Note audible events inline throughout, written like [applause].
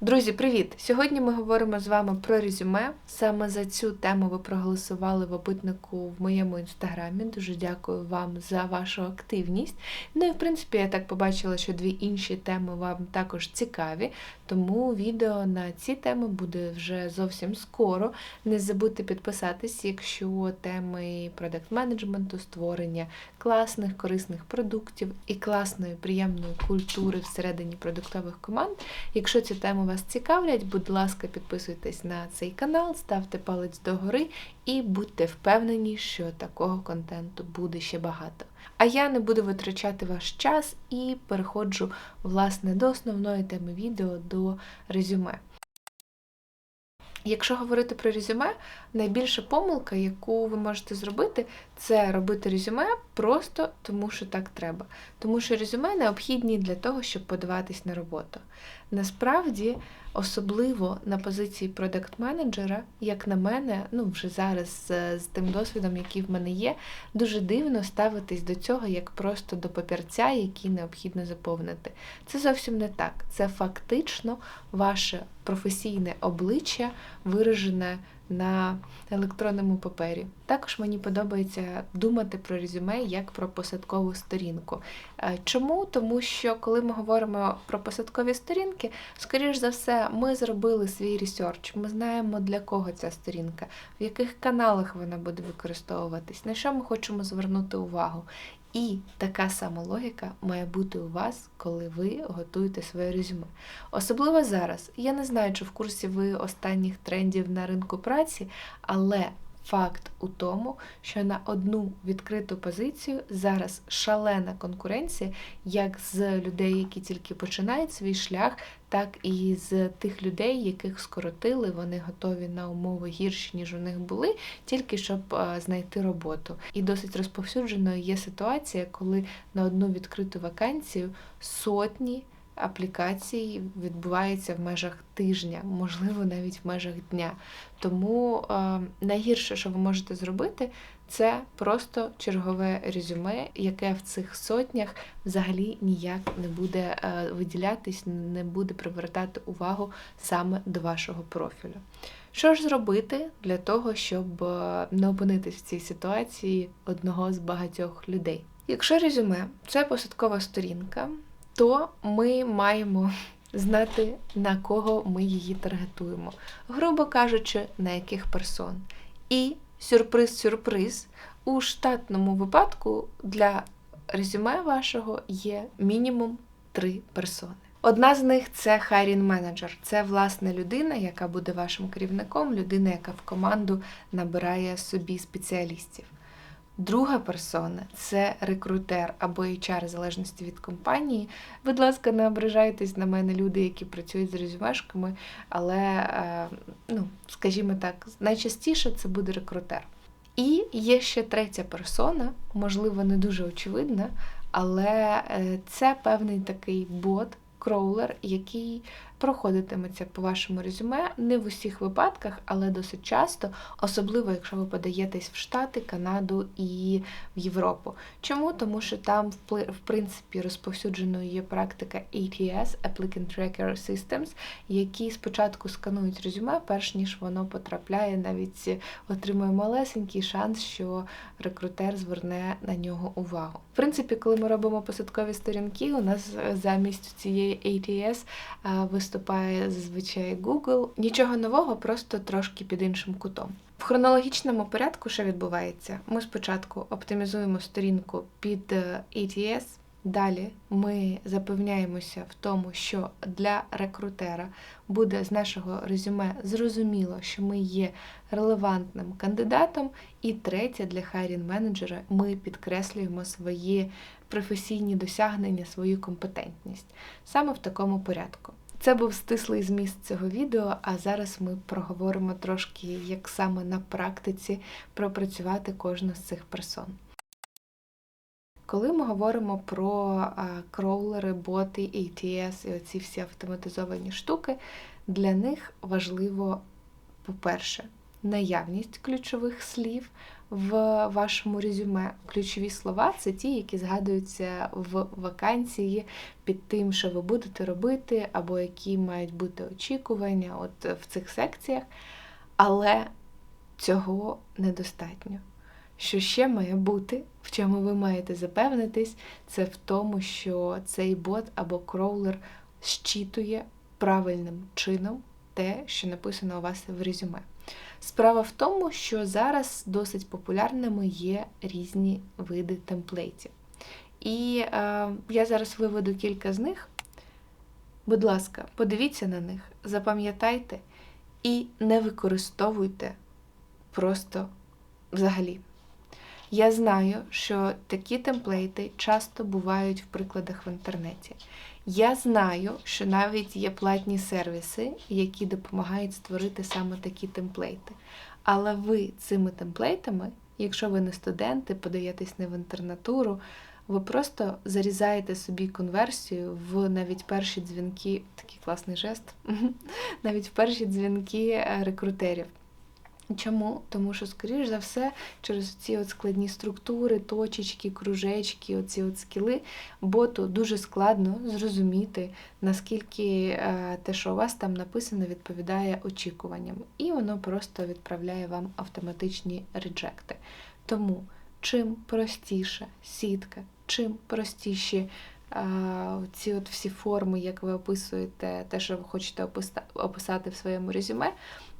Друзі, привіт! Сьогодні ми говоримо з вами про резюме. Саме за цю тему ви проголосували в опитнику в моєму інстаграмі. Дуже дякую вам за вашу активність. Ну і в принципі, я так побачила, що дві інші теми вам також цікаві, тому відео на ці теми буде вже зовсім скоро. Не забудьте підписатись, якщо теми продакт менеджменту, створення класних, корисних продуктів і класної, приємної культури всередині продуктових команд. Якщо ці теми вас цікавлять, будь ласка, підписуйтесь на цей канал, ставте палець догори і будьте впевнені, що такого контенту буде ще багато. А я не буду витрачати ваш час і переходжу власне до основної теми відео, до резюме. Якщо говорити про резюме, найбільша помилка, яку ви можете зробити, це робити резюме просто тому, що так треба. Тому що резюме необхідні для того, щоб подаватись на роботу. Насправді, особливо на позиції продакт-менеджера, як на мене, ну вже зараз з, з тим досвідом, який в мене є, дуже дивно ставитись до цього як просто до папірця, який необхідно заповнити. Це зовсім не так. Це фактично ваше професійне обличчя виражене на електронному папері. Також мені подобається думати про резюме як про посадкову сторінку. Е, Чому? Тому що коли ми говоримо про посадкові сторінки, скоріш за все, ми зробили свій ресерч, ми знаємо для кого ця сторінка, в яких каналах вона буде використовуватись, на що ми хочемо звернути увагу. І така сама логіка має бути у вас, коли ви готуєте своє резюме. Особливо зараз. Я не знаю, чи в курсі ви останніх трендів на ринку праці, але факт у тому, що на одну відкриту позицію зараз шалена конкуренція, як з людей, які тільки починають свій шлях, так і з тих людей, яких скоротили, вони готові на умови гірші, ніж у них були, тільки щоб е, знайти роботу. І досить розповсюдженою є ситуація, коли на одну відкриту вакансію сотні аплікацій відбувається в межах тижня, можливо, навіть в межах дня. Тому е, найгірше, що ви можете зробити, це просто чергове резюме, яке в цих сотнях взагалі ніяк не буде е, виділятись, не буде привертати увагу саме до вашого профілю. Що ж зробити для того, щоб е, не опинитись в цій ситуації одного з багатьох людей? Якщо резюме це посадкова сторінка, то ми маємо [laughs] знати, на кого ми її таргетуємо, грубо кажучи, на яких персон. І сюрприз-сюрприз, у штатному випадку для резюме вашого є мінімум три персони. Одна з них це хайрін менеджер. Це власне людина, яка буде вашим керівником, людина, яка в команду набирає собі спеціалістів. Друга персона це рекрутер або HR, в залежності від компанії. Будь ласка, не ображайтесь на мене люди, які працюють з резюмешками, але, е, ну, скажімо так, найчастіше це буде рекрутер. І є ще третя персона, можливо, не дуже очевидна, але е, це певний такий бот, кроулер, який проходитиметься по вашому резюме не в усіх випадках, але досить часто, особливо якщо ви подаєтесь в Штати, Канаду і в Європу. Чому? Тому що там, в принципі, розповсюдженою є практика ATS, Applicant Tracker Systems, які спочатку сканують резюме, перш ніж воно потрапляє, навіть отримує малесенький шанс, що рекрутер зверне на нього увагу. В принципі, коли ми робимо посадкові сторінки, у нас замість цієї ATS виступає зазвичай Google. Нічого нового, просто трошки під іншим кутом. В хронологічному порядку що відбувається? Ми спочатку оптимізуємо сторінку під ATS, Далі ми запевняємося в тому, що для рекрутера буде з нашого резюме зрозуміло, що ми є релевантним кандидатом. І третє, для хайрін менеджера ми підкреслюємо свої професійні досягнення, свою компетентність саме в такому порядку. Це був стислий зміст цього відео, а зараз ми проговоримо трошки, як саме на практиці пропрацювати кожну з цих персон. Коли ми говоримо про кроулери, боти, ATS і оці всі автоматизовані штуки, для них важливо, по-перше, наявність ключових слів, в вашому резюме. Ключові слова це ті, які згадуються в вакансії під тим, що ви будете робити, або які мають бути очікування от в цих секціях. Але цього недостатньо. Що ще має бути, в чому ви маєте запевнитись, це в тому, що цей бот або кроулер щитує правильним чином те, що написано у вас в резюме. Справа в тому, що зараз досить популярними є різні види темплейтів. І е, я зараз виведу кілька з них. Будь ласка, подивіться на них, запам'ятайте і не використовуйте просто взагалі. Я знаю, що такі темплейти часто бувають в прикладах в інтернеті. Я знаю, що навіть є платні сервіси, які допомагають створити саме такі темплейти. Але ви цими темплейтами, якщо ви не студенти, подаєтесь не в інтернатуру, ви просто зарізаєте собі конверсію в навіть перші дзвінки, такий класний жест, [laughs] навіть в перші дзвінки е, рекрутерів. Чому? Тому що, скоріш за все, через ці от складні структури, точечки, кружечки, оці от скіли, боту дуже складно зрозуміти, наскільки е, те, що у вас там написано, відповідає очікуванням. І воно просто відправляє вам автоматичні реджекти. Тому чим простіша сітка, чим простіші ці от всі форми, як ви описуєте те, що ви хочете описати в своєму резюме,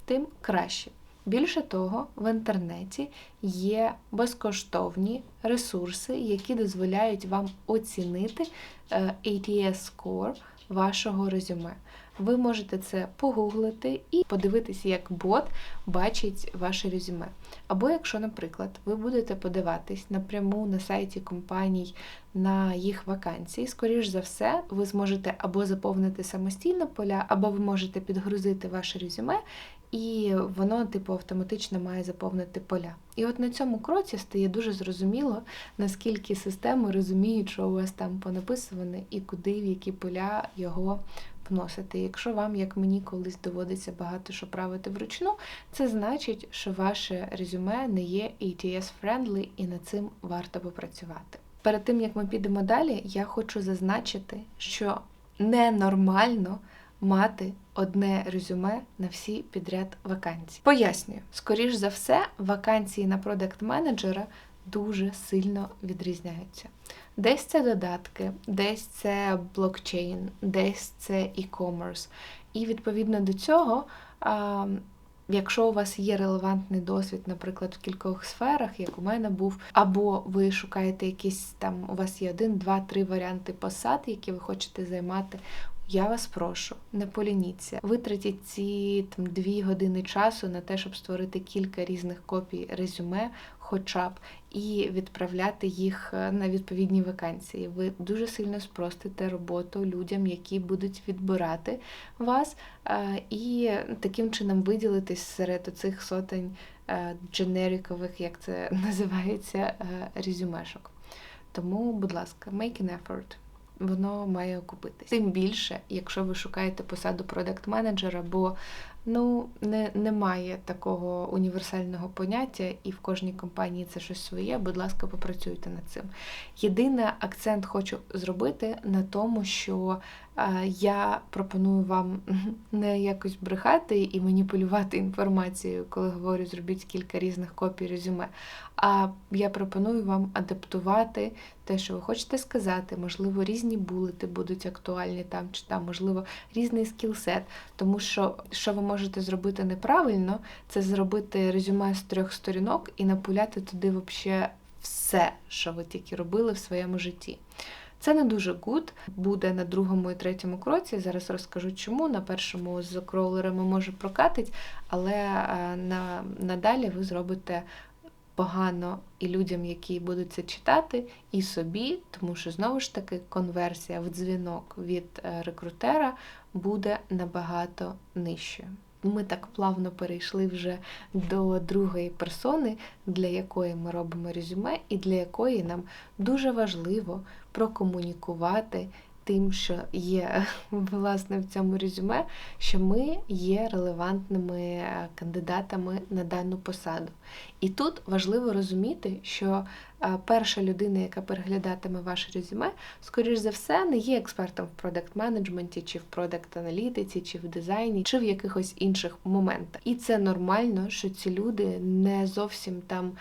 тим краще. Більше того, в інтернеті є безкоштовні ресурси, які дозволяють вам оцінити е, ATS Score вашого резюме. Ви можете це погуглити і подивитися, як бот бачить ваше резюме. Або якщо, наприклад, ви будете подаватись напряму на сайті компаній на їх вакансії, скоріш за все, ви зможете або заповнити самостійно поля, або ви можете підгрузити ваше резюме і воно, типу, автоматично має заповнити поля. І от на цьому кроці стає дуже зрозуміло, наскільки системи розуміють, що у вас там понаписуване і куди, в які поля його вносити. Якщо вам, як мені колись доводиться багато що правити вручну, це значить, що ваше резюме не є ATS-friendly і над цим варто попрацювати. Перед тим як ми підемо далі, я хочу зазначити, що ненормально мати одне резюме на всі підряд вакансії. Пояснюю, скоріш за все, вакансії на продакт менеджера дуже сильно відрізняються. Десь це додатки, десь це блокчейн, десь це e-commerce. І відповідно до цього. Якщо у вас є релевантний досвід, наприклад, в кількох сферах, як у мене був, або ви шукаєте якісь там, у вас є один, два, три варіанти посад, які ви хочете займати я вас прошу, не полініться. Витратіть ці там дві години часу на те, щоб створити кілька різних копій резюме, хоча б, і відправляти їх е, на відповідні вакансії. Ви дуже сильно спростите роботу людям, які будуть відбирати вас, е, і таким чином виділитись серед цих сотень е, дженерікових, як це [laughs] називається, резюмешок. Тому, будь ласка, make an effort воно має окупитись. Тим більше, якщо ви шукаєте посаду продакт-менеджера, бо ну не, немає такого універсального поняття, і в кожній компанії це щось своє. Будь ласка, попрацюйте над цим. Єдине акцент хочу зробити на тому, що я пропоную вам [laughs] не якось брехати і маніпулювати інформацією, коли говорю, зробіть кілька різних копій резюме. А я пропоную вам адаптувати те, що ви хочете сказати, можливо, різні булети будуть актуальні там чи там, можливо, різний скілсет. Тому що, що ви можете зробити неправильно, це зробити резюме з трьох сторінок і напуляти туди взагалі все, що ви тільки робили в своєму житті. Це не дуже гуд, буде на другому і третьому кроці. Зараз розкажу чому. На першому з кроулерами може прокатить, але е, на, надалі ви зробите погано і людям, які будуть це читати, і собі, тому що знову ж таки конверсія в дзвінок від е, рекрутера буде набагато нижчою. Ми так плавно перейшли вже до другої персони, для якої ми робимо резюме, і для якої нам дуже важливо прокомунікувати тим, що є [laughs] власне в цьому резюме, що ми є релевантними е, кандидатами на дану посаду. І тут важливо розуміти, що перша людина, яка переглядатиме ваше резюме, скоріш за все, не є експертом в продакт-менеджменті, чи в продакт-аналітиці, чи в дизайні, чи в якихось інших моментах. І це нормально, що ці люди не зовсім там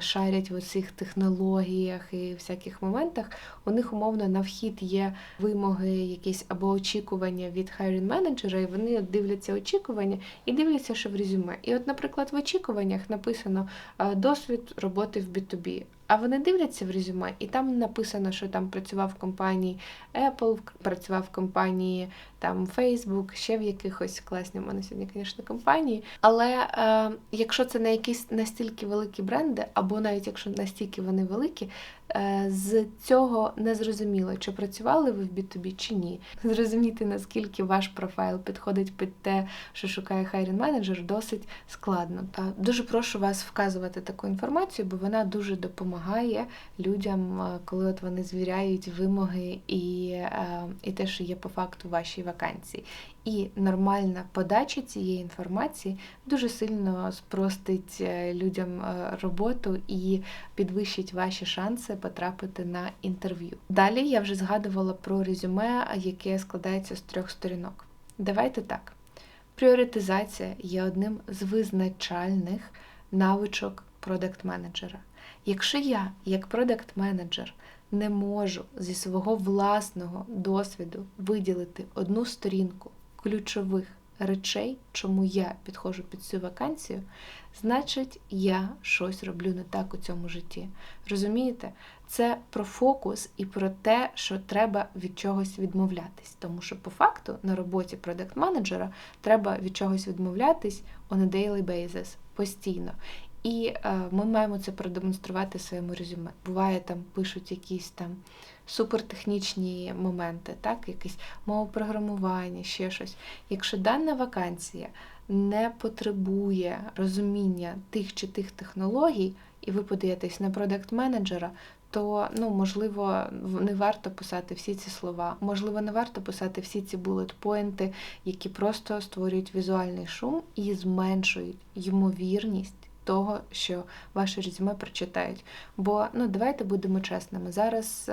шарять в усіх технологіях і всяких моментах. У них умовно на вхід є вимоги, якісь або очікування від хайрін менеджера, і вони дивляться очікування і дивляться, що в резюме. І, от, наприклад, в очікуваннях написано досвід роботи в B2B. А вони дивляться в резюме, і там написано, що там працював в компанії Apple, працював в компанії там Facebook, ще в якихось класні в мене сьогодні, звісно, компанії. Але е, якщо це не якісь настільки великі бренди, або навіть якщо настільки вони великі, з цього не зрозуміло, чи працювали ви в B2B чи ні. Зрозуміти, наскільки ваш профайл підходить під те, що шукає хайрін менеджер, досить складно. Та дуже прошу вас вказувати таку інформацію, бо вона дуже допомагає людям, е, коли от вони звіряють вимоги і, е, і те, що є по факту вашій вакансій. І нормальна подача цієї інформації дуже сильно спростить е, людям е, роботу і підвищить ваші шанси потрапити на інтерв'ю. Далі я вже згадувала про резюме, яке складається з трьох сторінок. Давайте так. Пріоритизація є одним з визначальних навичок продакт-менеджера. Якщо я, як продакт-менеджер, не можу зі свого власного досвіду виділити одну сторінку ключових речей, чому я підходжу під цю вакансію, значить, я щось роблю не так у цьому житті. Розумієте? Це про фокус і про те, що треба від чогось відмовлятись. Тому що, по факту, на роботі продакт-менеджера треба від чогось відмовлятись on a daily basis, постійно. І е, ми маємо це продемонструвати своєму резюме. Буває, там пишуть якісь там супертехнічні моменти, так, якісь мовопрограмування, ще щось. Якщо дана вакансія не потребує розуміння тих чи тих технологій, і ви подаєтесь на продакт-менеджера, то ну, можливо не варто писати всі ці слова, можливо, не варто писати всі ці булет-поінти, які просто створюють візуальний шум і зменшують ймовірність того, що ваше резюме прочитають. Бо ну давайте будемо чесними. Зараз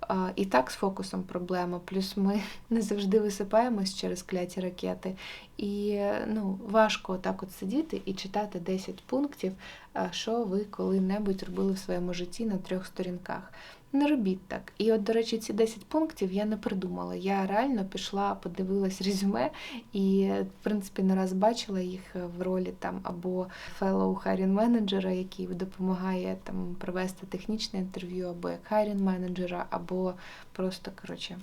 а, е, і так з фокусом проблема, плюс ми [laughs] не завжди висипаємось через кляті ракети. І ну, важко так от сидіти і читати 10 пунктів, е, що ви коли-небудь робили в своєму житті на трьох сторінках. Не робіть так. І от, до речі, ці 10 пунктів я не придумала. Я реально пішла, подивилась резюме і, в принципі, не раз бачила їх в ролі там або fellow hiring менеджера, який допомагає там провести технічне інтерв'ю, або як hiring менеджера, або просто коротше.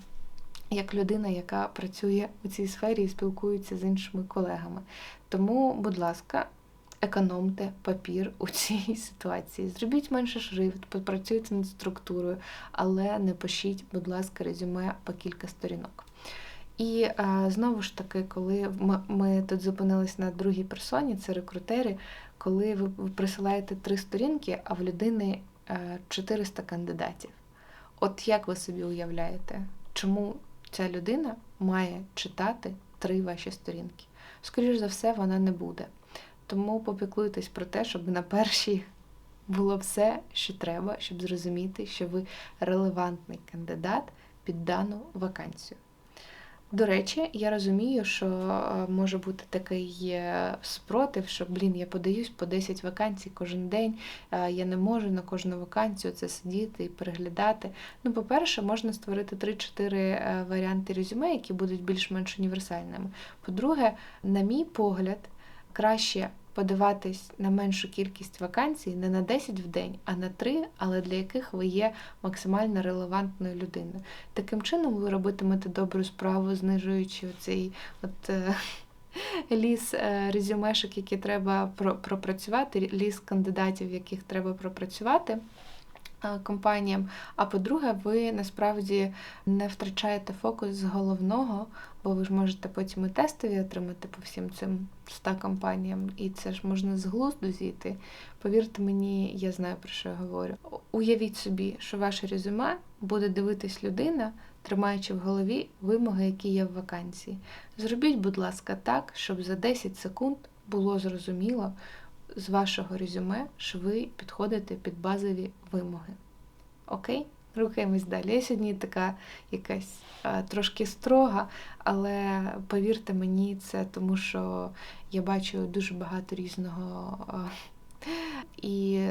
Як людина, яка працює у цій сфері і спілкується з іншими колегами. Тому, будь ласка, економте папір у цій [laughs] ситуації. Зробіть менше шрифт, попрацюйте над структурою, але не пишіть, будь ласка, резюме по кілька сторінок. І а, знову ж таки, коли ми, ми тут зупинились на другій персоні, це рекрутери, коли ви присилаєте три сторінки, а в людини 400 кандидатів. От як ви собі уявляєте, чому ця людина має читати три ваші сторінки? Скоріше за все, вона не буде. Тому попіклуйтесь про те, щоб на першій було все, що треба, щоб зрозуміти, що ви релевантний кандидат під дану вакансію. До речі, я розумію, що е, може бути такий е, спротив, що, блін, я подаюсь по 10 вакансій кожен день, е, я не можу на кожну вакансію це сидіти і переглядати. Ну, по-перше, можна створити 3-4 варіанти резюме, які будуть більш-менш універсальними. По-друге, на мій погляд, краще подаватись на меншу кількість вакансій не на 10 в день, а на 3, але для яких ви є максимально релевантною людиною. Таким чином ви робитимете добру справу, знижуючи цей от. Е, [laughs] ліс е, резюмешок, які треба пропрацювати, ліс кандидатів, яких треба пропрацювати. Е, компаніям. А по-друге, ви насправді не втрачаєте фокус з головного, бо ви ж можете потім і тестові отримати по всім цим 100 компаніям, і це ж можна з глузду зійти. Повірте мені, я знаю, про що я говорю. Уявіть собі, що ваше резюме буде дивитись людина тримаючи в голові вимоги, які є в вакансії. Зробіть, будь ласка, так, щоб за 10 секунд було зрозуміло з вашого резюме, що ви підходите під базові вимоги. Окей? Рухаємось далі. Я сьогодні така якась трошки строга, але повірте мені, це тому що я бачу дуже багато різного. І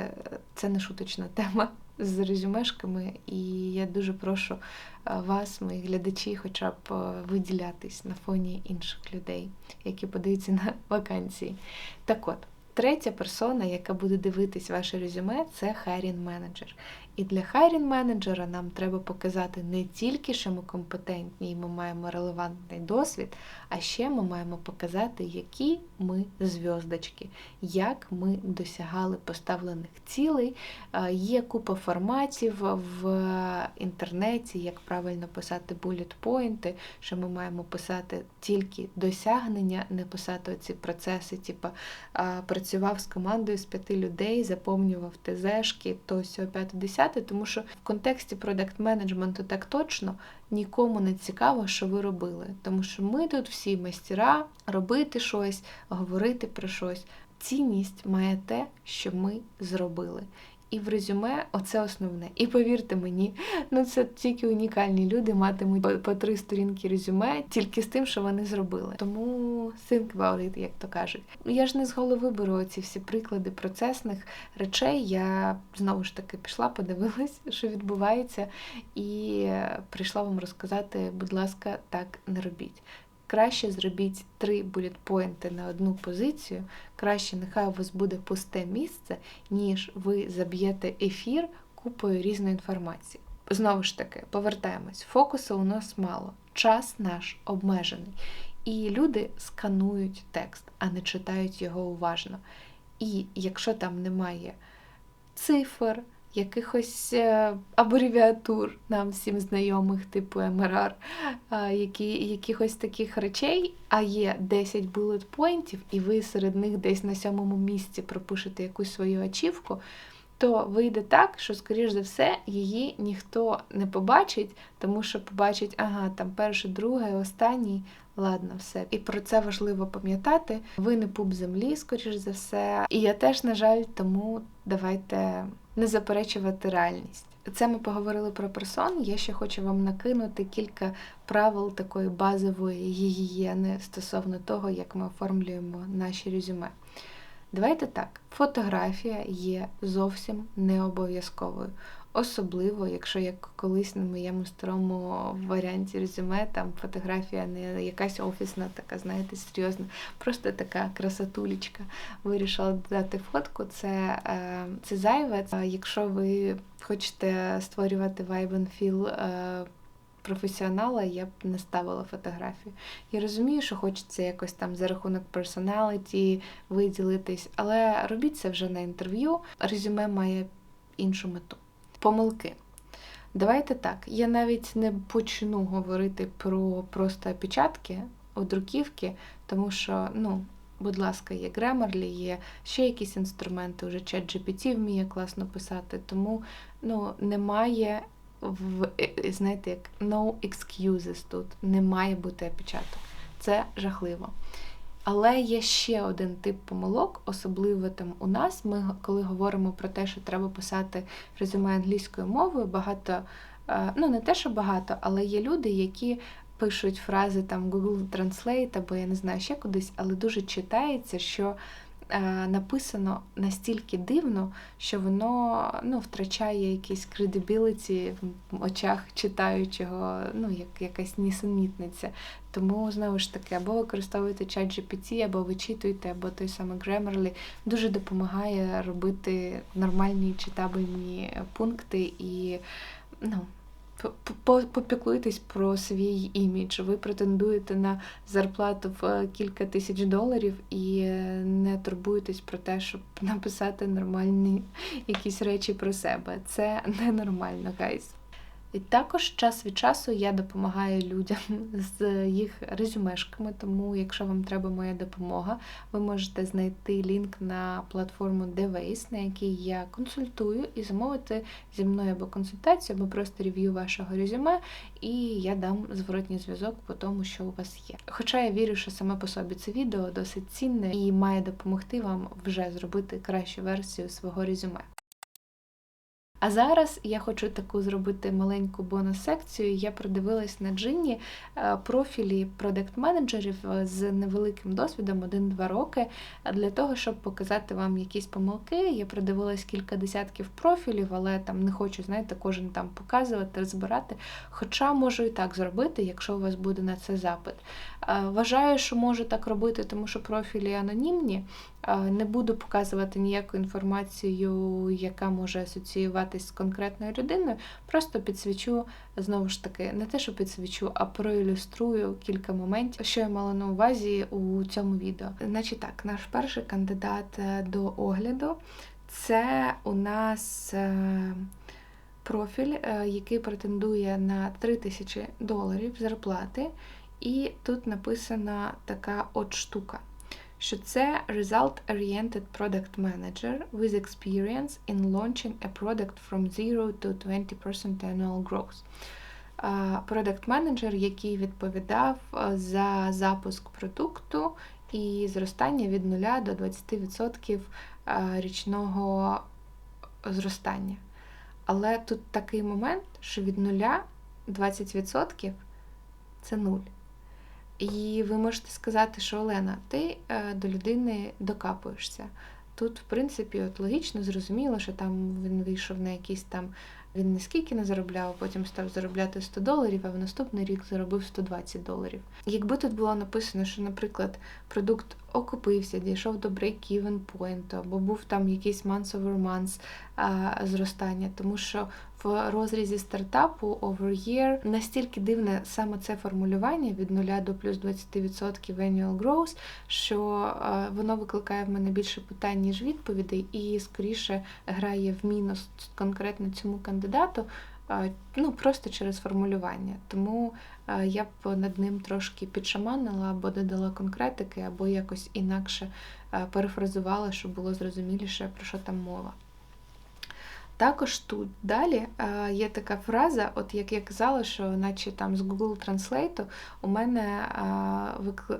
це не шуточна тема з резюмешками. І я дуже прошу вас, мої глядачі, хоча б виділятись на фоні інших людей, які подаються на вакансії. Так от. Третя персона, яка буде дивитись ваше резюме, це хайрін менеджер. І для хайрін менеджера нам треба показати не тільки, що ми компетентні і ми маємо релевантний досвід, а ще ми маємо показати, які ми зв'язочки, як ми досягали поставлених цілей. Є купа форматів в інтернеті, як правильно писати булlet-поінти, що ми маємо писати тільки досягнення, не писати ці процеси, типу працював з командою з п'яти людей, заповнював ТЗшки, то сьо 5-10 сказати, тому що в контексті продакт менеджменту так точно нікому не цікаво, що ви робили. Тому що ми тут всі майстера робити щось, говорити про щось. Цінність має те, що ми зробили. І в резюме оце основне. І повірте мені, ну це тільки унікальні люди матимуть по три сторінки резюме тільки з тим, що вони зробили. Тому think about it, як то кажуть. Я ж не з голови беру ці всі приклади процесних речей. Я знову ж таки пішла, подивилась, [laughs] що відбувається, і прийшла вам розказати, будь ласка, так не робіть. Краще зробіть три булітпойнти на одну позицію, краще нехай у вас буде пусте місце, ніж ви заб'єте ефір купою різної інформації. Знову ж таки, повертаємось, фокусу у нас мало, час наш обмежений. І люди сканують текст, а не читають його уважно. І якщо там немає цифр, якихось е, абревіатур нам всім знайомих, типу МРР, які, якихось таких речей, а є 10 bullet поінтів, і ви серед них десь на сьомому місці пропишете якусь свою ачівку, то вийде так, що, скоріш за все, її ніхто не побачить, тому що побачить, ага, там перший, другий, останній. Ладно, все. І про це важливо пам'ятати. Ви не пуп землі, скоріш за все. І я теж, на жаль, тому давайте не заперечувати реальність. Це ми поговорили про персон. Я ще хочу вам накинути кілька правил такої базової гігієни стосовно того, як ми оформлюємо наші резюме. Давайте так, фотографія є зовсім не обов'язковою. Особливо, якщо як колись на моєму старому варіанті резюме, там фотографія не якась офісна, така, знаєте, серйозна, просто така красотулечка. Вирішила додати фотку. Це е, це зайве. Якщо ви хочете створювати vibe and feel е, професіонала, я б не ставила фотографію. Я розумію, що хочеться якось там за рахунок персоналіті виділитись, але робіть це вже на інтерв'ю. Резюме має іншу мету помилки. Давайте так, я навіть не почну говорити про просто опечатки у друківки, тому що, ну, будь ласка, є Grammarly, є ще якісь інструменти, вже чат GPT вміє класно писати, тому ну, немає, в, е, знаєте, як no excuses тут, не має бути опечаток. Це жахливо. Але є ще один тип помилок, особливо там у нас. Ми, коли говоримо про те, що треба писати резюме англійською мовою, багато, е, ну не те, що багато, але є люди, які пишуть фрази там Google Translate або я не знаю ще кудись, але дуже читається, що написано настільки дивно, що воно ну, втрачає якийсь credibility в очах читаючого, ну, як якась нісенітниця. Тому, знову ж таки, або використовуєте чат GPT, або вичитуєте, або той самий Grammarly. Дуже допомагає робити нормальні читабельні пункти і ну, попіклуйтесь про свій імідж. Ви претендуєте на зарплату в е, кілька тисяч доларів і е, не турбуєтесь про те, щоб написати нормальні якісь речі про себе. Це ненормально, гайс. І також час від часу я допомагаю людям [laughs] з їх резюмешками, тому якщо вам треба моя допомога, ви можете знайти лінк на платформу Deways, на якій я консультую, і замовити зі мною або консультацію, або просто рев'ю вашого резюме, і я дам зворотній зв'язок по тому, що у вас є. Хоча я вірю, що саме по собі це відео досить цінне і має допомогти вам вже зробити кращу версію свого резюме. А зараз я хочу таку зробити маленьку бонус-секцію. Я продивилась на джинні е, профілі продакт-менеджерів е, з невеликим досвідом 1-2 роки. Для того, щоб показати вам якісь помилки, я продивилась кілька десятків профілів, але там не хочу, знаєте, кожен там показувати, розбирати. Хоча можу і так зробити, якщо у вас буде на це запит. Е, вважаю, що можу так робити, тому що профілі анонімні. Не буду показувати ніяку інформацію, яка може асоціюватись з конкретною людиною. Просто підсвічу, знову ж таки, не те, що підсвічу, а проілюструю кілька моментів, що я мала на увазі у цьому відео. Значить так, наш перший кандидат е, до огляду це у нас е, профіль, е, який претендує на 3000 доларів зарплати. І тут написана така от штука що це Result-Oriented Product Manager with experience in launching a product from 0 to 20% annual growth. Product менеджер який відповідав за запуск продукту і зростання від 0 до 20% річного зростання. Але тут такий момент, що від 0 20% це 0. І ви можете сказати, що Олена, ти е, до людини докапуєшся. Тут, в принципі, от логічно, зрозуміло, що там він вийшов на якийсь там він не скільки не заробляв, потім став заробляти 100 доларів, а в наступний рік заробив 120 доларів. Якби тут було написано, що, наприклад, продукт окупився, дійшов до break-even point, або був там якийсь month over month зростання, тому що в розрізі стартапу over year настільки дивне саме це формулювання від 0 до плюс 20% annual growth, що воно викликає в мене більше питань, ніж відповідей, і скоріше грає в мінус конкретно цьому кандидату. Ну, просто через формулювання. Тому я б над ним трошки підшаманила або додала конкретики, або якось інакше перефразувала, щоб було зрозуміліше, про що там мова. Також тут далі є така фраза, от як я казала, що наче там з Google Translate у мене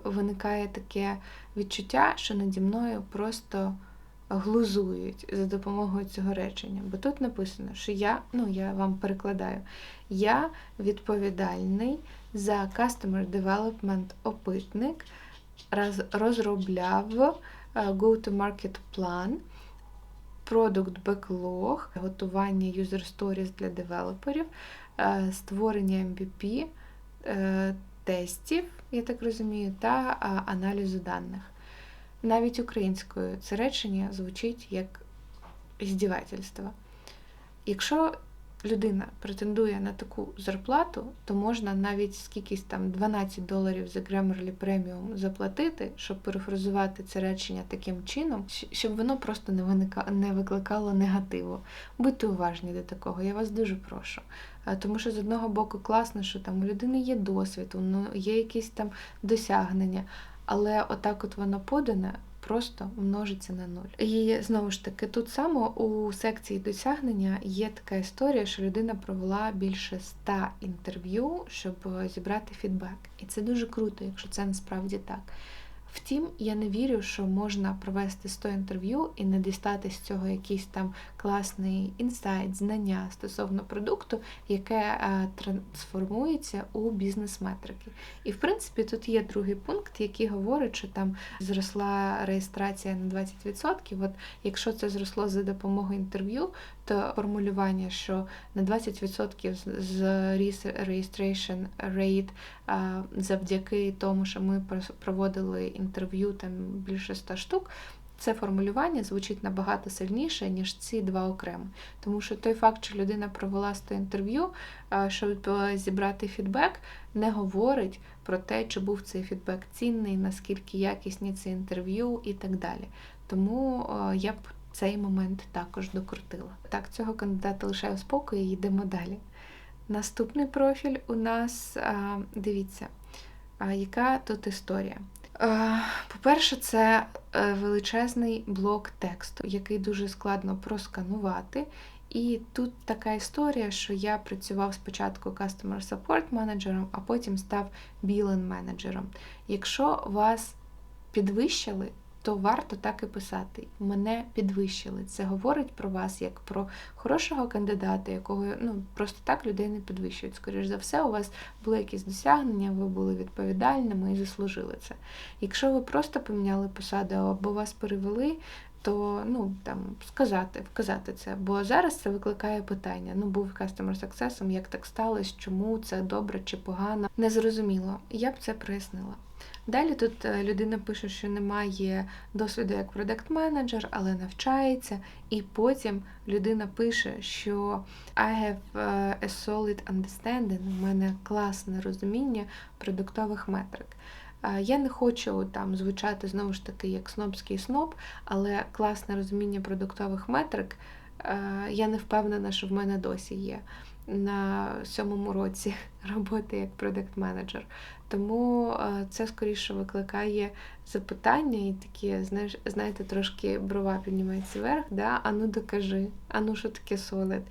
виникає таке відчуття, що наді мною просто глузують за допомогою цього речення. Бо тут написано, що я, ну я вам перекладаю, я відповідальний за Customer Development опитник, розробляв е, Go-to-Market план, Product Backlog, готування User Stories для девелоперів, е, створення MVP, е, тестів, я так розумію, та аналізу даних навіть українською це речення звучить як здівательство. Якщо людина претендує на таку зарплату, то можна навіть скількись там 12 доларів за Grammarly Premium заплатити, щоб перефразувати це речення таким чином, щоб воно просто не виника... не викликало негативу. Будьте уважні до такого, я вас дуже прошу. Тому що з одного боку класно, що там у людини є досвід, є якісь там досягнення. Але отак от воно подане просто множиться на нуль. І знову ж таки, тут само у секції досягнення є така історія, що людина провела більше ста інтерв'ю, щоб зібрати фідбек. І це дуже круто, якщо це насправді так. Втім, я не вірю, що можна провести 100 інтерв'ю і не дістати з цього якийсь там класний інсайт, знання стосовно продукту, яке е, трансформується у бізнес-метрики. І в принципі тут є другий пункт, який говорить, що там зросла реєстрація на 20%. От якщо це зросло за допомогою інтерв'ю, формулювання, що на 20% з registration rate завдяки тому, що ми проводили інтерв'ю там більше 100 штук, це формулювання звучить набагато сильніше, ніж ці два окремо. Тому що той факт, що людина провела 100 інтерв'ю, щоб зібрати фідбек, не говорить про те, чи був цей фідбек цінний, наскільки якісні ці інтерв'ю і так далі. Тому я б цей момент також докрутила. Так, цього кандидата лишаю спокою і йдемо далі. Наступний профіль у нас, дивіться, яка тут історія. По-перше, це е, величезний блок тексту, який дуже складно просканувати. І тут така історія, що я працював спочатку Customer Support менеджером, а потім став білен менеджером. Якщо вас підвищили, то варто так і писати. Мене підвищили. Це говорить про вас як про хорошого кандидата, якого ну просто так людей не підвищують. Скоріше за все, у вас були якісь досягнення, ви були відповідальними і заслужили це. Якщо ви просто поміняли посаду або вас перевели, то ну там сказати, вказати це. Бо зараз це викликає питання. Ну, був customer success, як так сталося, чому це добре чи погано. Незрозуміло. Я б це прояснила. Далі тут е, людина пише, що немає досвіду як продакт-менеджер, але навчається. І потім людина пише, що I have е, a solid understanding, у мене класне розуміння продуктових метрик. Я не хочу там звучати знову ж таки як снобський сноб, але класне розуміння продуктових метрик. Я не впевнена, що в мене досі є на сьомому році [laughs] роботи як продакт-менеджер. Тому це скоріше викликає запитання і такі, знаєш, знаєте, трошки брова піднімається вверх, да? а ну докажи, а ну що таке солид.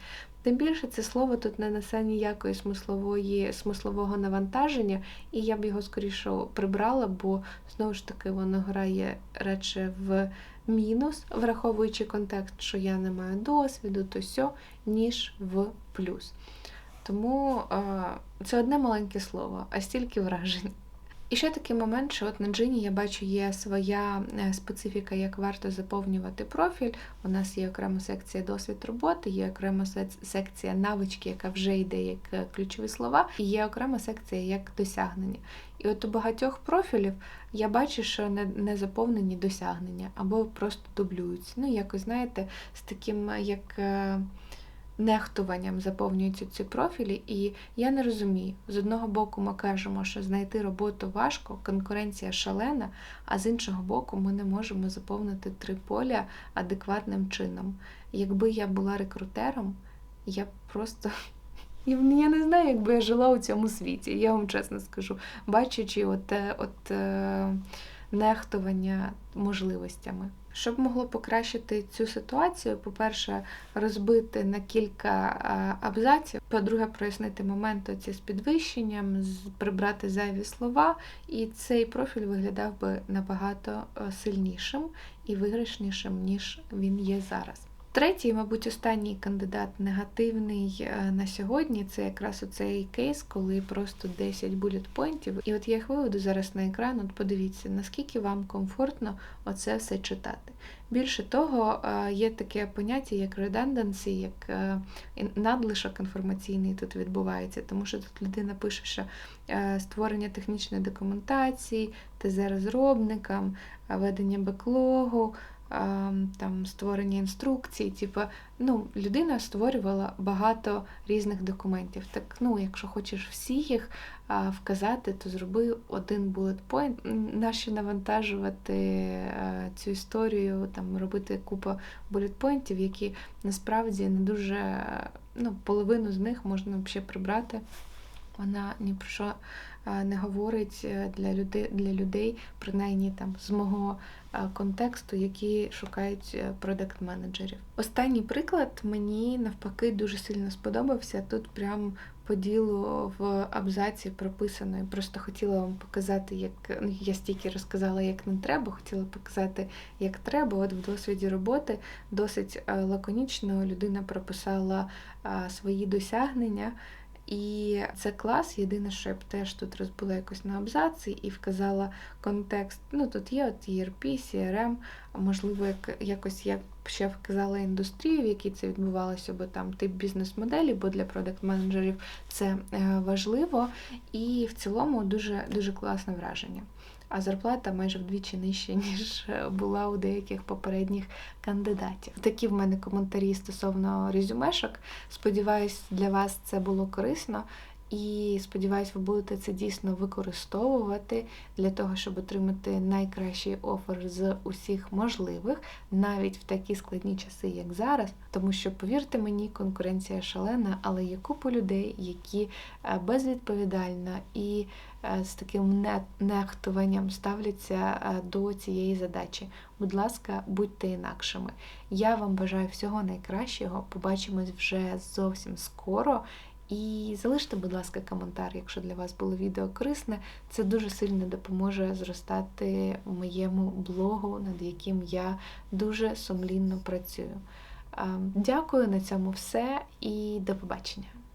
Тим більше це слово тут не несе ніякої смислової, смислового навантаження, і я б його скоріше прибрала, бо знову ж таки воно грає радше в мінус, враховуючи контекст, що я не маю досвіду, то сьо, ніж в плюс. Тому е, це одне маленьке слово, а стільки вражень. І ще такий момент, що от на джині я бачу, є своя е, специфіка, як варто заповнювати профіль. У нас є окрема секція досвід роботи, є окрема секція навички, яка вже йде як е, ключові слова, і є окрема секція як досягнення. І от у багатьох профілів я бачу, що не, не заповнені досягнення або просто дублюються. Ну, якось, знаєте, з таким як. Нехтуванням заповнюються ці профілі, і я не розумію. З одного боку, ми кажемо, що знайти роботу важко, конкуренція шалена, а з іншого боку, ми не можемо заповнити три поля адекватним чином. Якби я була рекрутером, я просто. [laughs] Я не знаю, якби я жила у цьому світі, я вам чесно скажу, бачачи от, е, от, е, нехтування можливостями. Щоб могло покращити цю ситуацію, по-перше, розбити на кілька абзаців, по-друге, прояснити момент оці з підвищенням, прибрати зайві слова, і цей профіль виглядав би набагато сильнішим і виграшнішим, ніж він є зараз. Третій, мабуть, останній кандидат негативний е, на сьогодні це якраз оцей кейс, коли просто 10 булlet-поінтів. І от я їх виведу зараз на екран. От подивіться, наскільки вам комфортно оце все читати. Більше того, е, є таке поняття, як redundancy, як е, надлишок інформаційний тут відбувається, тому що тут людина пише, що створення технічної документації, ТЗ розробникам, ведення беклогу там створення інструкцій. Типу, ну, людина створювала багато різних документів. Так, ну, якщо хочеш всі їх вказати, то зроби один bullet point. Нащо навантажувати цю історію, там робити купу bullet-поінтів, які насправді не дуже, ну, половину з них можна взагалі прибрати. Вона ні про що не говорить е, для людей, для людей, принаймні там з мого контексту, які шукають е, продакт-менеджерів. Останній приклад мені навпаки дуже сильно сподобався. Тут прям по ділу в абзаці прописано. Я просто хотіла вам показати, як ну, я стільки розказала, як не треба, хотіла показати, як треба. От в досвіді роботи досить е, лаконічно людина прописала свої досягнення. І це клас. Єдине, що я б теж тут розбила якось на абзаці і вказала контекст. Ну, тут є от ERP, CRM, можливо, як, якось я б ще вказала індустрію, в якій це відбувалося, бо там тип бізнес-моделі, бо для продакт-менеджерів це е, важливо. І в цілому дуже, дуже класне враження а зарплата майже вдвічі нижча, [laughs] ніж була у деяких попередніх кандидатів. Такі в мене коментарі стосовно резюмешок. Сподіваюсь, для вас це було корисно. І сподіваюсь, ви будете це дійсно використовувати для того, щоб отримати найкращий офер з усіх можливих, навіть в такі складні часи, як зараз. Тому що, повірте мені, конкуренція шалена, але є купа людей, які е, безвідповідально і е, з таким нехтуванням ставляться е, до цієї задачі. Будь ласка, будьте інакшими. Я вам бажаю всього найкращого. Побачимось вже зовсім скоро. І залиште, будь ласка, коментар, якщо для вас було відео корисне. Це дуже сильно допоможе зростати моєму блогу, над яким я дуже сумлінно працюю. Ем, Дякую на цьому все і до побачення.